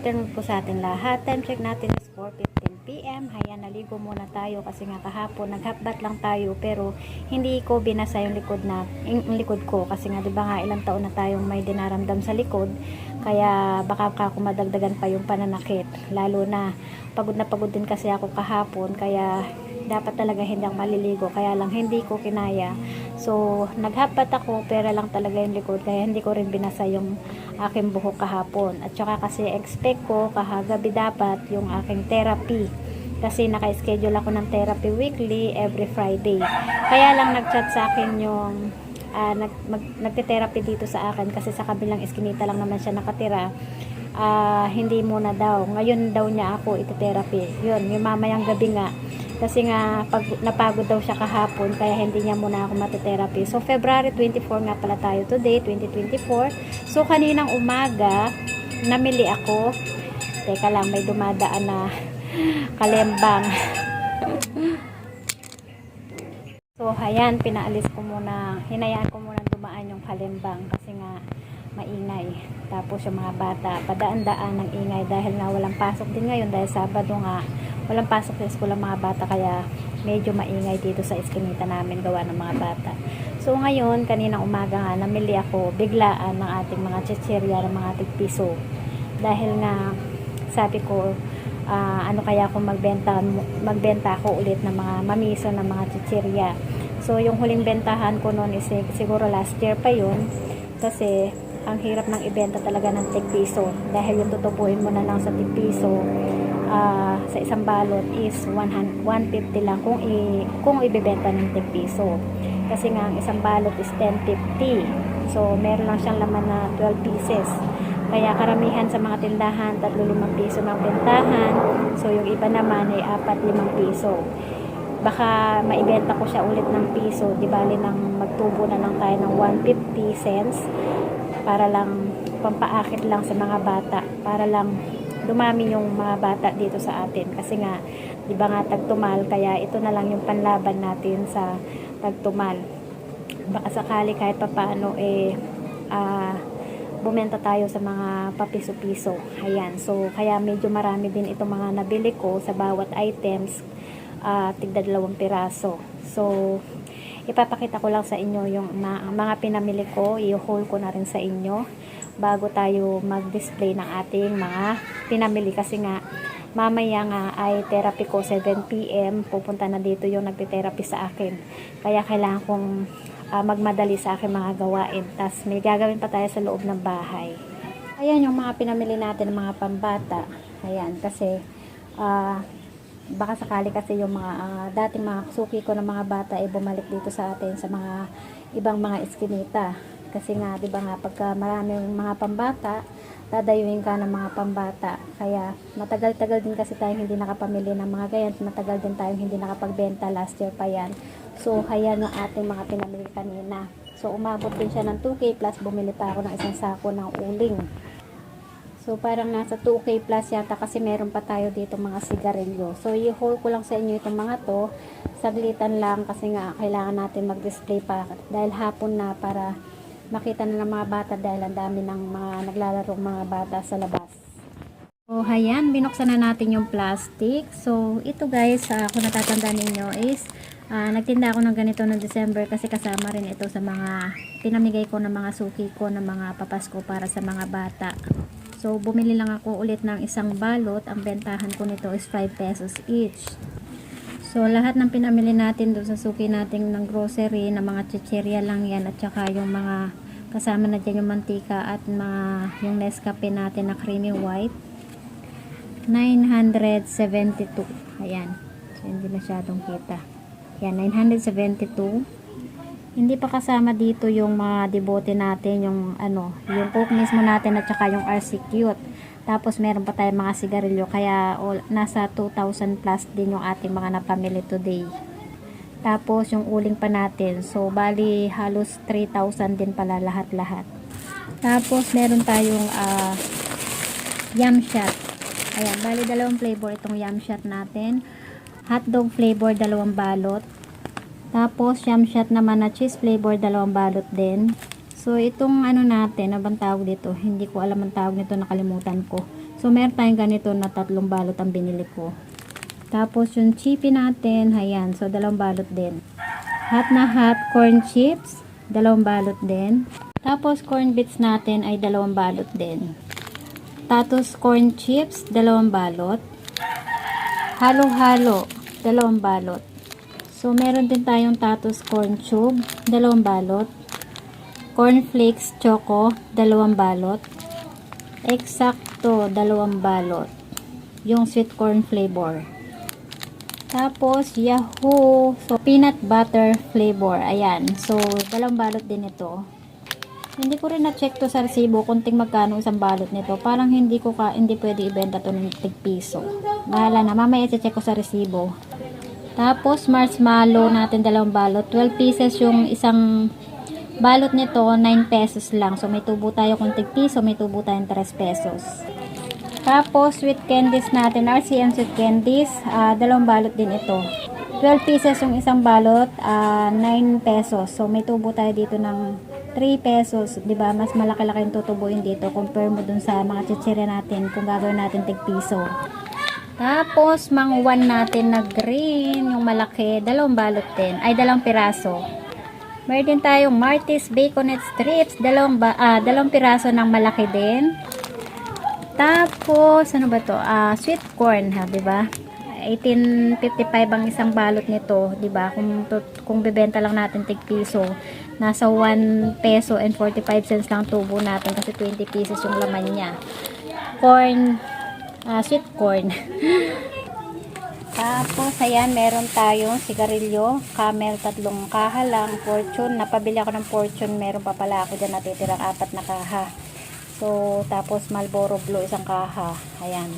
Afternoon po sa atin lahat. Time check natin is 4.15pm. Hayan, naligo muna tayo kasi nga kahapon naghatbat lang tayo pero hindi ko binasa yung likod na yung likod ko kasi nga 'di ba nga ilang taon na tayong may dinaramdam sa likod kaya baka ka kumadagdagan pa yung pananakit lalo na pagod na pagod din kasi ako kahapon kaya dapat talaga hindi ako maliligo kaya lang hindi ko kinaya. So naghapat ako pero lang talaga yung likod kaya hindi ko rin binasa yung aking buhok kahapon. At saka kasi expect ko kahagabi dapat yung aking therapy. Kasi naka-schedule ako ng therapy weekly every Friday. Kaya lang nag-chat sa akin yung ah, nag, mag, nagte-therapy dito sa akin kasi sa kabilang iskinita lang naman siya nakatira. Ah, hindi muna daw. Ngayon daw niya ako ite-therapy. Yun yung mamayang gabi nga kasi nga pag, napagod daw siya kahapon kaya hindi niya muna ako matitherapy. So February 24 nga pala tayo today 2024 so kaninang umaga namili ako. Teka lang may dumadaan na kalembang. So, ayan, pinaalis ko muna, hinayaan ko muna dumaan yung kalembang kasi nga maingay. Tapos yung mga bata, padaan-daan ng ingay dahil nga walang pasok din ngayon dahil Sabado nga, walang pasok sa school ang mga bata kaya medyo maingay dito sa eskinita namin gawa ng mga bata. So ngayon, kaninang umaga nga, namili ako biglaan ng ating mga chichirya ng mga ating piso. Dahil nga, sabi ko, ah, ano kaya kung magbenta magbenta ako ulit ng mga mamiso ng mga chichirya. So yung huling bentahan ko noon is sig- siguro last year pa yun kasi ang hirap ng ibenta talaga ng tig piso dahil yung tutubuhin mo na lang sa tig piso ah, sa isang balot is 100, 150 lang kung i, kung ibebenta ng tig piso. Kasi nga ang isang balot is 1050. So meron lang siyang laman na 12 pieces. Kaya karamihan sa mga tindahan, 3-5 piso ng bentahan. So, yung iba naman ay 4-5 piso. Baka maibenta ko siya ulit ng piso. Di bali nang magtubo na lang tayo ng 150 cents para lang pampaakit lang sa mga bata. Para lang dumami yung mga bata dito sa atin. Kasi nga, di ba nga tagtumal, kaya ito na lang yung panlaban natin sa tagtumal. Baka sakali kahit papaano eh, ah, bumenta tayo sa mga papiso-piso. Ayan. So, kaya medyo marami din itong mga nabili ko sa bawat items. Uh, tigda dalawang piraso. So, ipapakita ko lang sa inyo yung mga pinamili ko. I-haul ko na rin sa inyo bago tayo mag-display ng ating mga pinamili. Kasi nga, mamaya nga ay therapy ko 7pm. Pupunta na dito yung nagte-therapy sa akin. Kaya kailangan kong ah, magmadali sa aking mga gawain. Tapos may gagawin pa tayo sa loob ng bahay. Ayan yung mga pinamili natin ng mga pambata. Ayan, kasi ah, baka sakali kasi yung mga ah, dating mga suki ko ng mga bata ay bumalik dito sa atin sa mga ibang mga eskinita. Kasi nga, di ba nga, pagka maraming mga pambata, dadayuin ka ng mga pambata. Kaya matagal-tagal din kasi tayong hindi nakapamili ng mga ganyan. Matagal din tayong hindi nakapagbenta. Last year pa yan. So, ayan ang ating mga pinamili kanina. So, umabot din siya ng 2K plus bumili pa ako ng isang sako ng uling. So, parang nasa 2K plus yata kasi meron pa tayo dito mga sigarilyo. So, i-haul ko lang sa inyo itong mga to. Saglitan lang kasi nga kailangan natin mag-display pa dahil hapon na para makita na ng mga bata dahil ang dami ng mga naglalarong mga bata sa labas. So, ayan, binuksan na natin yung plastic. So, ito guys, sa ako natatanda ninyo is, ah, nagtinda ako ng ganito noong December kasi kasama rin ito sa mga pinamigay ko ng mga suki ko ng mga papasko para sa mga bata. So, bumili lang ako ulit ng isang balot. Ang bentahan ko nito is 5 pesos each. So, lahat ng pinamili natin doon sa suki natin ng grocery, ng mga chichirya lang yan, at saka yung mga kasama na dyan yung mantika at mga, yung Nescafe natin na creamy white. 972. Ayan. So, hindi masyadong kita. Yan, 972. Hindi pa kasama dito yung mga debote natin, yung ano, yung coke mismo natin at saka yung RC Cute. Tapos meron pa tayong mga sigarilyo kaya all, nasa 2,000 plus din yung ating mga napamili today. Tapos yung uling pa natin. So bali halos 3,000 din pala lahat-lahat. Tapos meron tayong uh, yum shot. Ayan, bali dalawang flavor itong yum shot natin. Hotdog flavor dalawang balot. Tapos yum shot naman na cheese flavor dalawang balot din. So, itong ano natin, ano bang tawag dito? Hindi ko alam ang tawag nito, nakalimutan ko. So, meron tayong ganito na tatlong balot ang binili ko. Tapos, yung chippy natin, ayan. So, dalawang balot din. Hot na hot corn chips, dalawang balot din. Tapos, corn bits natin ay dalawang balot din. Tapos, corn chips, dalawang balot. Halo-halo, dalawang balot. So, meron din tayong tatos corn tube, dalawang balot. Cornflakes choco, dalawang balot. Eksakto, dalawang balot. Yung sweet corn flavor. Tapos, Yahoo! So, peanut butter flavor. Ayan. So, dalawang balot din ito. Hindi ko rin na-check to sa resibo kunting magkano isang balot nito. Parang hindi ko ka, hindi pwede ibenta to ng tig piso. Bahala na. Mamaya i-check ko sa resibo. Tapos, marshmallow natin dalawang balot. 12 pieces yung isang balot nito, 9 pesos lang. So, may tubo tayo kung tig piso, may tubo tayong 3 pesos. Tapos, sweet candies natin, RCM sweet candies, ah, dalawang balot din ito. 12 pieces yung isang balot, ah, 9 pesos. So, may tubo tayo dito ng 3 pesos. ba Mas malaki-laki yung tutubuin dito compare mo dun sa mga chichirya natin kung gagawin natin tig piso. Tapos, mangwan natin na green, yung malaki, dalawang balot din, ay dalawang piraso. Meron din tayong Martis Baconet Strips, dalawang, ba, ah, dalawang piraso ng malaki din. Tapos, ano ba to? Ah, sweet corn, ha, ba? 1855 ang isang balot nito, 'di ba? Kung kung bebenta lang natin tig piso, nasa 1 peso and 45 cents lang tubo natin kasi 20 pieces yung laman niya. Corn, ah, sweet corn. Tapos, ayan, meron tayong sigarilyo, camel, tatlong kaha lang, fortune, napabili ako ng fortune, meron pa pala ako dyan natitirang apat na kaha. So, tapos Marlboro Blue, isang kaha, ayan.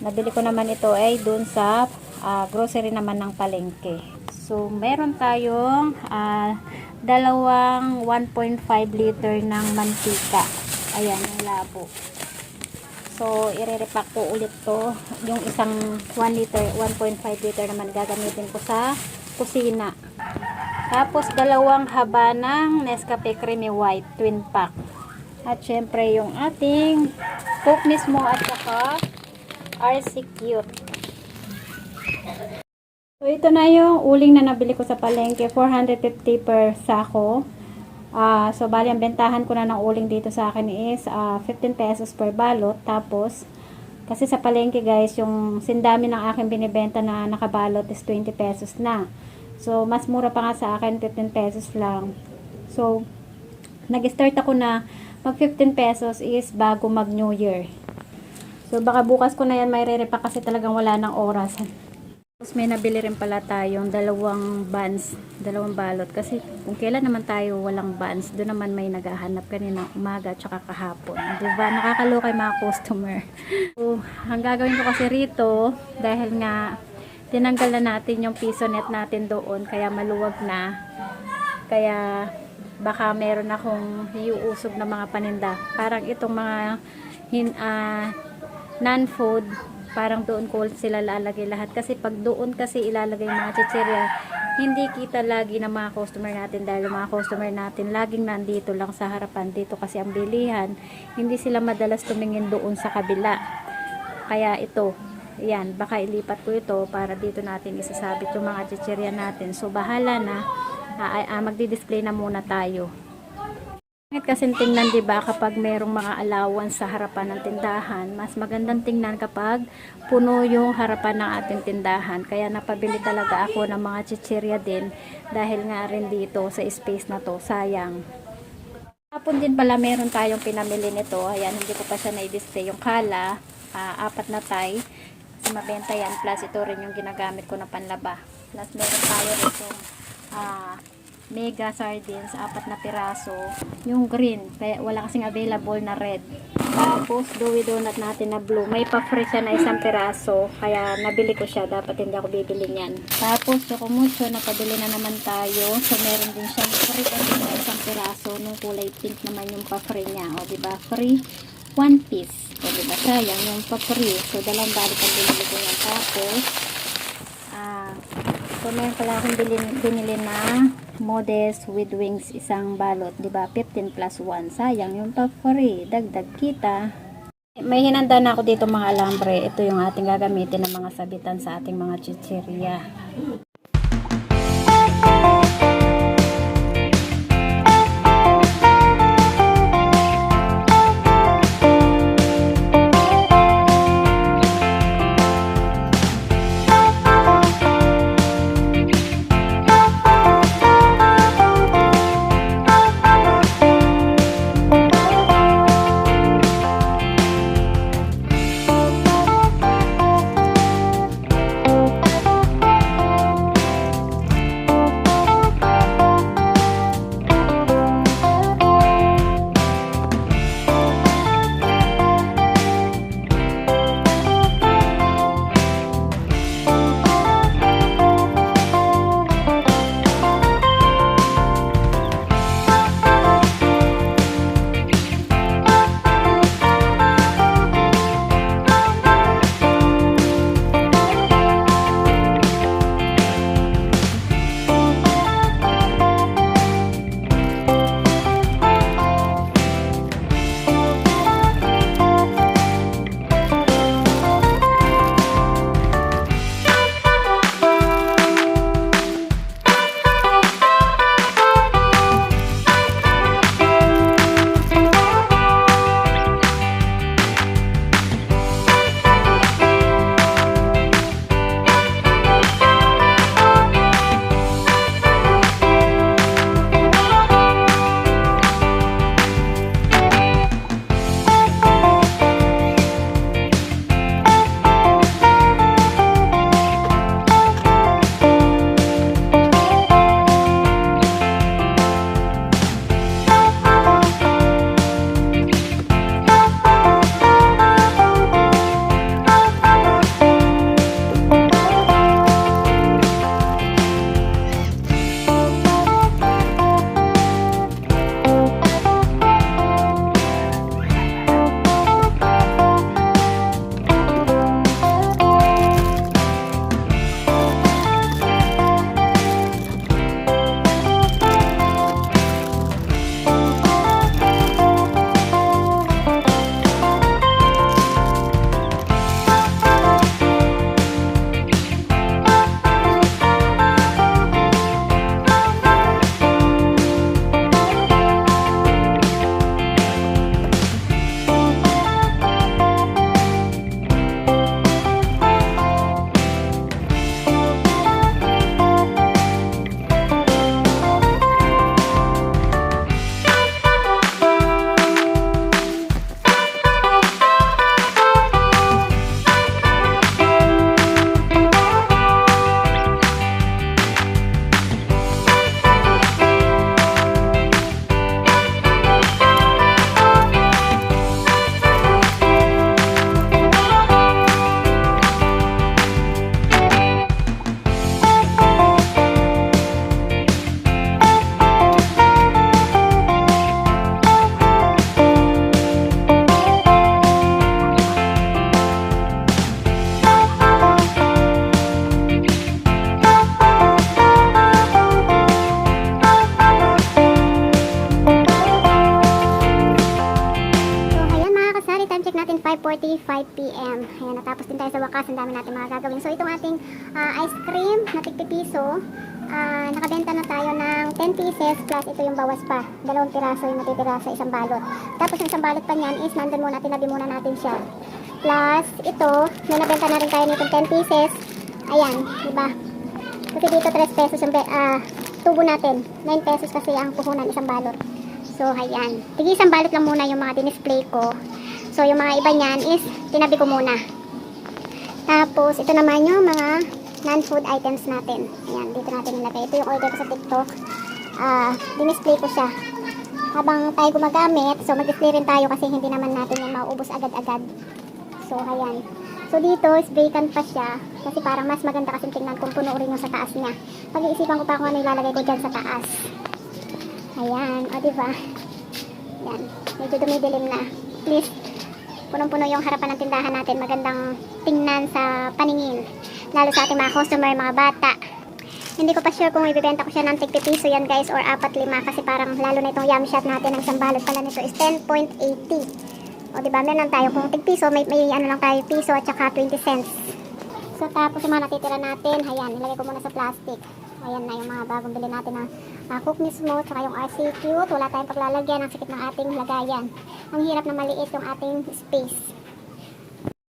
Nabili ko naman ito ay dun sa ah, grocery naman ng palengke. So, meron tayong ah, dalawang 1.5 liter ng mantika. Ayan, yung labo. So, irerepack ko ulit to. Yung isang 1 liter, 1.5 liter naman gagamitin ko sa kusina. Tapos, dalawang haba ng Nescafe Creamy White Twin Pack. At syempre, yung ating Coke mismo at saka RC Cute. So, ito na yung uling na nabili ko sa palengke. 450 per sako. Ah, so, bali, ang bentahan ko na ng uling dito sa akin is ah, 15 pesos per balot. Tapos, kasi sa palengke guys, yung sindami ng aking binibenta na nakabalot is 20 pesos na. So, mas mura pa nga sa akin, 15 pesos lang. So, nag-start ako na mag 15 pesos is bago mag New Year. So, baka bukas ko na yan may re kasi talagang wala ng oras. Tapos may nabili rin pala tayong dalawang buns, dalawang balot. Kasi kung kailan naman tayo walang buns, doon naman may naghahanap kanina umaga at saka kahapon. Diba? Nakakaloka yung mga customer. So, ang gagawin ko kasi rito, dahil nga tinanggal na natin yung piso net natin doon, kaya maluwag na. Kaya baka meron akong iuusog na mga paninda. Parang itong mga ah, non-food, parang doon ko sila lalagay lahat. Kasi pag doon kasi ilalagay mga chichirya, hindi kita lagi ng mga customer natin dahil mga customer natin laging nandito lang sa harapan dito kasi ang bilihan, hindi sila madalas tumingin doon sa kabila. Kaya ito, yan, baka ilipat ko ito para dito natin isasabit yung mga chichirya natin. So, bahala na, ah, ah, magdi-display na muna tayo. Bakit kasi tingnan 'di ba kapag merong mga allowance sa harapan ng tindahan, mas magandang tingnan kapag puno yung harapan ng ating tindahan. Kaya napabili talaga ako ng mga chichirya din dahil nga rin dito sa space na to, sayang. Hapon din pala meron tayong pinamili nito. Ayan, hindi ko pa siya na-display yung kala. Ah, apat na tay. Kasi mabenta yan. Plus ito rin yung ginagamit ko na panlaba. Plus meron tayo rito ah, mega sardines, apat na piraso. Yung green, kaya wala kasing available na red. Tapos, Dewey Donut natin na blue. May pa-free siya na isang piraso. Kaya, nabili ko siya. Dapat hindi ako bibili niyan. Tapos, Chocomucho, napabili na naman tayo. So, meron din siyang free na isang piraso. Nung kulay pink naman yung pa-free niya. O, diba? Free one piece. O, diba? Sayang yung pa-free. So, dalawang balik ang binili ko yan. Tapos, ah, So, meron pala akong binili, binili na modest with wings isang balot, ba? 15 plus 1. Sayang yung pa free. Dagdag kita. May hinanda na ako dito mga alambre. Ito yung ating gagamitin ng mga sabitan sa ating mga chichirya. Ang dami natin mga gagawin. So, itong ating ah, ice cream na tigpipiso, ah, nakabenta na tayo ng 10 pieces plus ito yung bawas pa. Dalawang piraso yung natitira sa isang balot. Tapos yung isang balot pa niyan is nandun muna, tinabi muna natin siya. Plus, ito, may nabenta na rin tayo nitong 10 pieces. Ayan, di ba? Kasi dito 3 pesos yung ah, tubo natin. 9 pesos kasi ang puhunan isang balot. So, ayan. Tige isang balot lang muna yung mga dinisplay ko. So, yung mga iba niyan is tinabi ko muna. Tapos, ito naman yung mga non-food items natin. Ayan, dito natin nilagay. Ito yung order ko sa TikTok. Ah, dinisplay ko siya. Habang tayo gumagamit, so mag-display rin tayo kasi hindi naman natin yung mauubos agad-agad. So, ayan. So, dito is vacant pa siya. Kasi parang mas maganda kasi tingnan kung puno rin yung sa taas niya. Pag-iisipan ko pa kung ano ilalagay ko dyan sa taas. Ayan, o diba? Ayan, medyo dumidilim na. Please, punong-puno yung harapan ng tindahan natin. Magandang tingnan sa paningin. Lalo sa ating mga customer, mga bata. Hindi ko pa sure kung ibibenta ko siya ng tig piso yan guys or 4-5 kasi parang lalo na itong yum shot natin ang isang pala nito is 10.80. O diba, meron lang tayo kung tig piso, may, may ano lang tayo piso at saka 20 cents. So tapos yung mga natitira natin, ayan, ilagay ko muna sa plastic. Ayan na yung mga bagong bili natin na uh, cook mismo, tsaka yung RC Cute. Wala tayong paglalagyan, ang sakit ng ating lagayan. Ang hirap na maliit yung ating space.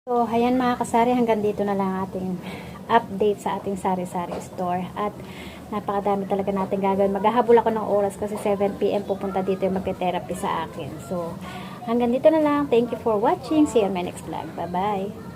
So, ayan mga kasari, hanggang dito na lang ating update sa ating sari-sari store. At napakadami talaga natin gagawin. Maghahabol ako ng oras kasi 7pm pupunta dito yung magte-therapy sa akin. So, hanggang dito na lang. Thank you for watching. See you on my next vlog. Bye-bye.